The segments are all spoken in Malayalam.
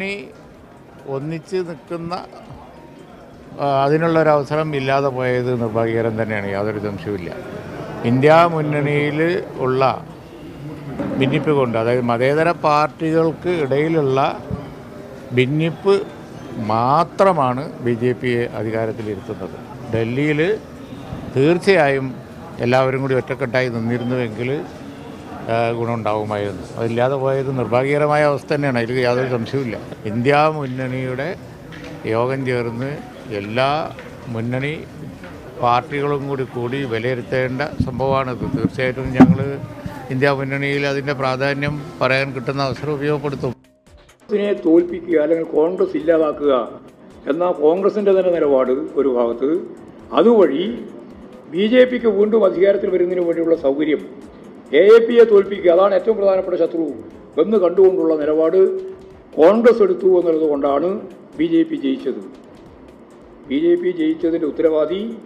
ഇനി ഒന്നിച്ച് നിൽക്കുന്ന അതിനുള്ള ഒരു അവസരം ഇല്ലാതെ പോയത് നിർഭാഗ്യകരം തന്നെയാണ്. യാതൊരു സംശയവുമില്ല ഇന്ത്യ മുന്നണിയിൽ ഉള്ള ഭിന്നിപ്പ് കൊണ്ട് അതായത് മതേതര പാർട്ടികൾക്ക് ഇടയിലുള്ള ഭിന്നിപ്പ് മാത്രമാണ് ബി ജെ പിയെ അധികാരത്തിലിരുത്തുന്നത്. ഡൽഹിയിൽ തീർച്ചയായും എല്ലാവരും കൂടി ഒറ്റക്കെട്ടായി നിന്നിരുന്നുവെങ്കിൽ ആ, ഗുണമുണ്ടാവുമായിരുന്നു. അതില്ലാതെ പോയത് നിർഭാഗ്യകരമായ അവസ്ഥ തന്നെയാണ്. അതിൽ യാതൊരു സംശയവുമില്ല. ഇന്ത്യ മുന്നണിയുടെ യോഗം ചേർന്ന് എല്ലാ മുന്നണി പാർട്ടികളും കൂടി കൂടി വിലയിരുത്തേണ്ട സംഭവമാണിത് തീർച്ചയായിട്ടും ഞങ്ങൾ ഇന്ത്യ മുന്നണിയിൽ അതിന്റെ പ്രാധാന്യം പറയാൻ കിട്ടുന്ന അവസരം ഉപയോഗപ്പെടുത്തും. കോൺഗ്രസിനെ തോൽപ്പിക്കുക അല്ലെങ്കിൽ കോൺഗ്രസ് ഇല്ലാതാക്കുക എന്ന കോൺഗ്രസിന്റെ തന്നെ നിലപാട് ഒരു ഭാഗത്ത്. അതുവഴി ബി ജെ പിക്ക് വീണ്ടും അധികാരത്തിൽ വരുന്നതിന് വേണ്ടിയുള്ള സൗകര്യം എ എ പിയെ തോൽപ്പിക്കുക. അതാണ് ഏറ്റവും പ്രധാനപ്പെട്ട ശത്രു. എന്ന് കണ്ടുകൊണ്ടുള്ള നിലപാട് കോൺഗ്രസ് എടുത്തു എന്നുള്ളത് കൊണ്ടാണ് ബി ജെ പി ജയിച്ചത്. ബി ജെ പി ജയിച്ചതിന്റെ ഉത്തരവാദി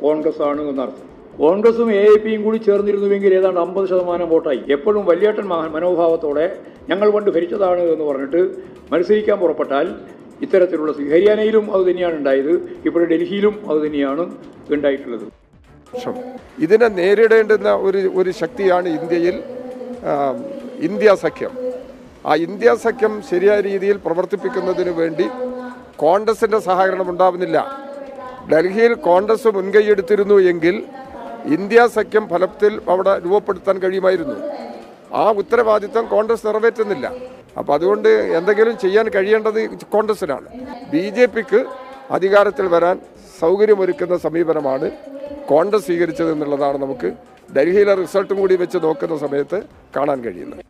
കോൺഗ്രസ് ആണ് എന്നർത്ഥം. കോൺഗ്രസും എ എ പിയും കൂടി ചേർന്നിരുന്നുവെങ്കിൽ ഏതാണ്ട് അമ്പത് ശതമാനം വോട്ടായി. എപ്പോഴും വലിയേട്ടൻ മനോഭാവത്തോടെ ഞങ്ങൾ പണ്ട് ഭരിച്ചതാണ് എന്ന് പറഞ്ഞിട്ട് മത്സരിക്കാൻ പുറപ്പെട്ടാൽ ഇത്തരത്തിലുള്ള ഹരിയാനയിലും അത് തന്നെയാണ് ഉണ്ടായത്. ഇപ്പോൾ ഡൽഹിയിലും അത് തന്നെയാണ് ഉണ്ടായിട്ടുള്ളത്. വർഷം ഇതിനെ നേരിടേണ്ടുന്ന ഒരു ഒരു ശക്തിയാണ് ഇന്ത്യയിൽ ഇന്ത്യ സഖ്യം. ആ ഇന്ത്യ സഖ്യം ശരിയായ രീതിയിൽ പ്രവർത്തിപ്പിക്കുന്നതിന് വേണ്ടി കോൺഗ്രസിന്റെ സഹകരണം ഉണ്ടാവുന്നില്ല. ഡൽഹിയിൽ കോൺഗ്രസ് മുൻകൈയെടുത്തിരുന്നു എങ്കിൽ ഇന്ത്യ സഖ്യം ഫലത്തിൽ അവിടെ രൂപപ്പെടുത്താൻ കഴിയുമായിരുന്നു. ആ ഉത്തരവാദിത്തം കോൺഗ്രസ് നിറവേറ്റുന്നില്ല. അപ്പോൾ അതുകൊണ്ട് എന്തെങ്കിലും ചെയ്യാൻ കഴിയേണ്ടത് കോൺഗ്രസിനാണ്. ബി ജെ പിക്ക് അധികാരത്തിൽ വരാൻ സൗകര്യമൊരുക്കുന്ന സമീപനമാണ് കോൺഗ്രസ് സ്വീകരിച്ചത് എന്നുള്ളതാണ് നമുക്ക് ഡൽഹിയിലെ റിസൾട്ടും കൂടി വെച്ച് നോക്കുന്ന സമയത്ത് കാണാൻ കഴിയുന്നത്.